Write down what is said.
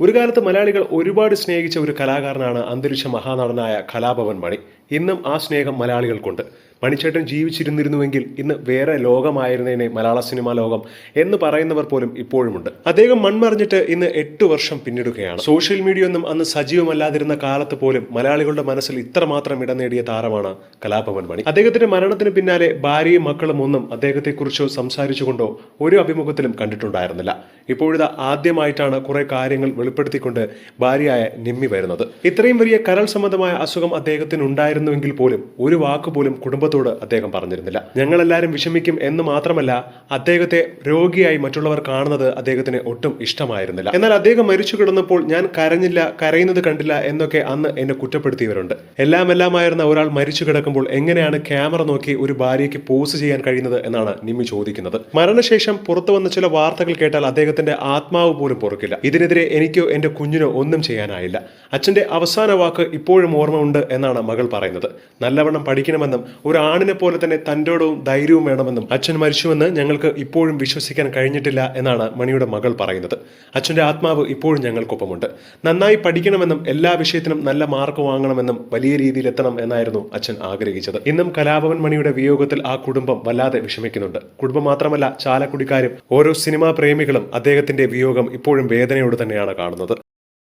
ഒരു കാലത്ത് മലയാളികൾ ഒരുപാട് സ്നേഹിച്ച ഒരു കലാകാരനാണ് അന്തരിച്ച മഹാനടനായ കലാഭവൻ മണി. ഇന്നും ആ സ്നേഹം മലയാളികൾക്കുണ്ട്. മണിച്ചേട്ടൻ ജീവിച്ചിരുന്നിരുന്നുവെങ്കിൽ ഇന്ന് വേറെ ലോകമായിരുന്നേനെ മലയാള സിനിമാ ലോകം എന്ന് പറയുന്നവർ പോലും ഇപ്പോഴുമുണ്ട്. അദ്ദേഹം മൺമറിഞ്ഞിട്ട് ഇന്ന് എട്ട് വർഷം പിന്നിടുകയാണ്. സോഷ്യൽ മീഡിയ ഒന്നും അന്ന് സജീവമല്ലാതിരുന്ന കാലത്ത് പോലും മലയാളികളുടെ മനസ്സിൽ ഇത്രമാത്രം ഇടം നേടിയ താരമാണ് കലാഭവൻ മണി. അദ്ദേഹത്തിന്റെ മരണത്തിന് പിന്നാലെ ഭാര്യയും മക്കളും ഒന്നും അദ്ദേഹത്തെക്കുറിച്ചോ സംസാരിച്ചുകൊണ്ടോ ഒരു അഭിമുഖത്തിലും കണ്ടിട്ടുണ്ടായിരുന്നില്ല. ഇപ്പോഴിതാ ആദ്യമായിട്ടാണ് കുറെ കാര്യങ്ങൾ വെളിപ്പെടുത്തിക്കൊണ്ട് ഭാര്യയായ നിമ്മി വരുന്നത്. ഇത്രയും വലിയ കരൾ സംബന്ധമായ അസുഖം അദ്ദേഹത്തിന് ഉണ്ടായിരുന്നുവെങ്കിൽ പോലും ഒരു വാക്ക് പോലും കുടുംബത്തോട് അദ്ദേഹം പറഞ്ഞിരുന്നില്ല. ഞങ്ങളെല്ലാവരും വിഷമിക്കും എന്ന് മാത്രമല്ല അദ്ദേഹത്തെ രോഗിയായി മറ്റുള്ളവർ കാണുന്നത് അദ്ദേഹത്തിന് ഒട്ടും ഇഷ്ടമായിരുന്നില്ല. എന്നാൽ അദ്ദേഹം മരിച്ചു കിടന്നപ്പോൾ ഞാൻ കരഞ്ഞില്ല കരയുന്നത് കണ്ടില്ല എന്നൊക്കെ അന്ന് എന്നെ കുറ്റപ്പെടുത്തിയവരുണ്ട്. എല്ലാം എല്ലാമായിരുന്ന ഒരാൾ മരിച്ചു കിടക്കുമ്പോൾ എങ്ങനെയാണ് ക്യാമറ നോക്കി ഒരു ഭാര്യയ്ക്ക് പോസ് ചെയ്യാൻ കഴിയുന്നത് എന്നാണ് നിമ്മി ചോദിക്കുന്നത്. മരണശേഷം പുറത്തു വന്ന ചില വാർത്തകൾ കേട്ടാൽ അദ്ദേഹത്തിന്റെ ആത്മാവ് പോലും പൊറുക്കില്ല. ഇതിനെതിരെ എനിക്കോ എന്റെ കുഞ്ഞിനോ ഒന്നും ചെയ്യാനായില്ല. അച്ഛന്റെ അവസാന വാക്ക് ഇപ്പോഴും ഓർമ്മ ഉണ്ട് എന്നാണ് മകൾ പറയുന്നത്. നല്ലവണ്ണം പഠിക്കണമെന്നും ആണിനെ പോലെ തന്നെ തന്റോടവും ധൈര്യവും വേണമെന്നും അച്ഛൻ മരിച്ചുവെന്ന് ഞങ്ങൾക്ക് ഇപ്പോഴും വിശ്വസിക്കാൻ കഴിഞ്ഞിട്ടില്ല എന്നാണ് മണിയുടെ മകൾ പറയുന്നത്. അച്ഛന്റെ ആത്മാവ് ഇപ്പോഴും ഞങ്ങൾക്കൊപ്പമുണ്ട്. നന്നായി പഠിക്കണമെന്നും എല്ലാ വിഷയത്തിനും നല്ല മാർക്ക് വാങ്ങണമെന്നും വലിയ രീതിയിൽ എത്തണം എന്നായിരുന്നു അച്ഛൻ ആഗ്രഹിച്ചത്. ഇന്നും കലാഭവൻ മണിയുടെ വിയോഗത്തിൽ ആ കുടുംബം വല്ലാതെ വിഷമിക്കുന്നുണ്ട്. കുടുംബം മാത്രമല്ല ചാലക്കുടിക്കാരും ഓരോ സിനിമാ പ്രേമികളും അദ്ദേഹത്തിന്റെ വിയോഗം ഇപ്പോഴും വേദനയോട് തന്നെയാണ് കാണുന്നത്.